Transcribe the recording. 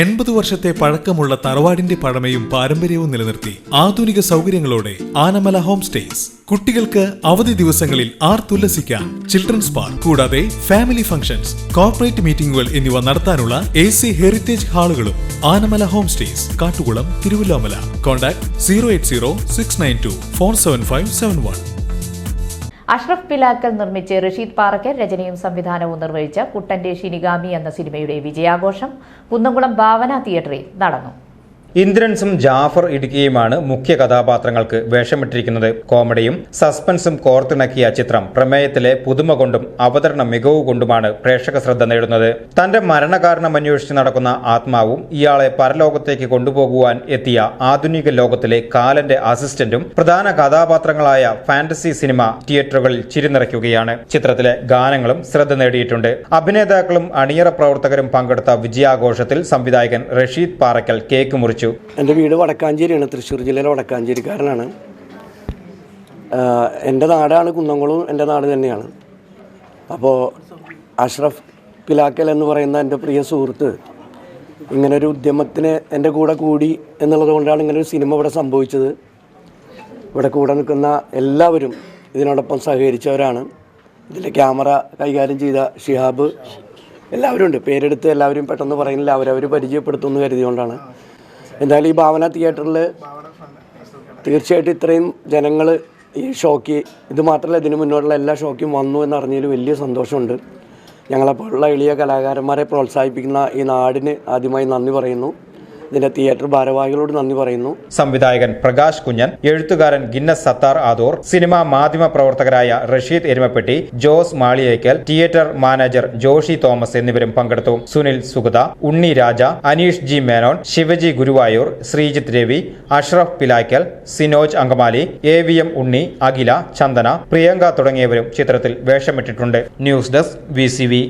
എൺപത് വർഷത്തെ പഴക്കമുള്ള തറവാടിന്റെ പഴമയും പാരമ്പര്യവും നിലനിർത്തി ആധുനിക സൗകര്യങ്ങളോടെ ആനമല ഹോം സ്റ്റേസ്. കുട്ടികൾക്ക് അവധി ദിവസങ്ങളിൽ ആർ ആർത്തുല്ലസിക്കാൻ ചിൽഡ്രൻസ് പാർക്ക് കൂടാതെ ഫാമിലി ഫംഗ്ഷൻസ് കോർപ്പറേറ്റ് മീറ്റിംഗുകൾ എന്നിവ നടത്താനുള്ള A C heritage ഹാളുകളും Anamala home stays Kattukulam Thiruvilwamala contact zero eight zero six nine two four seven five seven one. Ashraf Pilakkal നിർമ്മിച്ച് റഷീദ് പാറക്കൽ രചനയും സംവിധാനവും നിർവഹിച്ച കുട്ടന്റെ ഷിനിഗാമി എന്ന സിനിമയുടെ വിജയാഘോഷം കുന്നംകുളം ഭാവന തിയേറ്ററിൽ നടന്നു. ഇന്ദ്രൻസും ജാഫർ ഇടുക്കിയുമാണ് മുഖ്യ കഥാപാത്രങ്ങൾക്ക് വേഷമിട്ടിരിക്കുന്നത്. കോമഡിയും സസ്പെൻസും കോർത്തിണക്കിയ ചിത്രം പ്രമേയത്തിലെ പുതുമ കൊണ്ടും അവതരണ മികവ് കൊണ്ടുമാണ് പ്രേക്ഷക ശ്രദ്ധ നേടുന്നത്. തന്റെ മരണകാരണം അന്വേഷിച്ച് നടക്കുന്ന ആത്മാവും ഇയാളെ പരലോകത്തേക്ക് കൊണ്ടുപോകുവാൻ എത്തിയ ആധുനിക ലോകത്തിലെ കാലന്റെ അസിസ്റ്റന്റും പ്രധാന കഥാപാത്രങ്ങളായ ഫാന്റസി സിനിമ തിയേറ്ററുകളിൽ ചിരിനിറയ്ക്കുകയാണ്. ചിത്രത്തിലെ ഗാനങ്ങളും ശ്രദ്ധ നേടിയിട്ടുണ്ട്. അഭിനേതാക്കളും അണിയറ പ്രവർത്തകരും പങ്കെടുത്ത വിജയാഘോഷത്തിൽ സംവിധായകൻ റഷീദ് പാറയ്ക്കൽ കേക്ക് മുറിച്ചു. എന്റെ വീട് വടക്കാഞ്ചേരിയാണ്. തൃശ്ശൂർ ജില്ലയിലെ വടക്കാഞ്ചേരിക്കാരനാണ്. എന്റെ നാടാണ് കുന്നംകുളം. എന്റെ നാട് തന്നെയാണ്. അപ്പോൾ അഷ്റഫ് പിലാക്കൽ എന്ന് പറയുന്ന എന്റെ പ്രിയ സുഹൃത്ത് ഇങ്ങനെ ഒരു ഉദ്യമത്തിന് എന്റെ കൂടെ കൂടി എന്നുള്ളത് കൊണ്ടാണ് ഒരു സിനിമ ഇവിടെ സംഭവിച്ചത്. ഇവിടെ കൂടെ നിൽക്കുന്ന എല്ലാവരും ഇതിനോടൊപ്പം സഹകരിച്ചവരാണ്. ഇതിലെ ക്യാമറ കൈകാര്യം ചെയ്ത ഷിഹാബ് എല്ലാവരും ഉണ്ട് പേരെടുത്ത് എല്ലാവരും പെട്ടെന്ന് പറയുന്നില്ല. അവരവർ പരിചയപ്പെടുത്തുമെന്ന് കരുതിയോണ്ടാണ് എന്തായാലും ഈ ഭാവന തിയേറ്ററിൽ തീർച്ചയായിട്ടും ഇത്രയും ജനങ്ങൾ ഈ ഷോക്ക് ഇത് മാത്രമല്ല ഇതിനു മുന്നോട്ടുള്ള എല്ലാ ഷോക്കും വന്നു എന്നറിഞ്ഞതിൽ വലിയ സന്തോഷമുണ്ട്. ഞങ്ങളെപ്പോലുള്ള എളിയ കലാകാരന്മാരെ പ്രോത്സാഹിപ്പിക്കുന്ന ഈ നാടിന് ആദ്യമായി നന്ദി പറയുന്നു. ഇതിന്റെ തിയേറ്റർ ഭാരവാഹികളോട് നന്ദി പറയുന്നു. സംവിധായകൻ പ്രകാശ് കുഞ്ഞൻ എഴുത്തുകാരൻ ഗിന്നസ് സത്താർ ആദൂർ സിനിമാ മാധ്യമ പ്രവർത്തകരായ റഷീദ് എരുമപ്പെട്ടി ജോസ് മാളിയേക്കൽ തിയേറ്റർ മാനേജർ ജോഷി തോമസ് എന്നിവരും പങ്കെടുത്തു. Sunil Sugatha Unni Raja Aneesh G Menon Shivaji Guruvayur Sreejith Ravi Ashraf Pilakkal Sinoj Angamaly A V M Unni Akhila Chandana Priyanka തുടങ്ങിയവരും ചിത്രത്തിൽ വേഷമിട്ടിട്ടുണ്ട്. News desk V.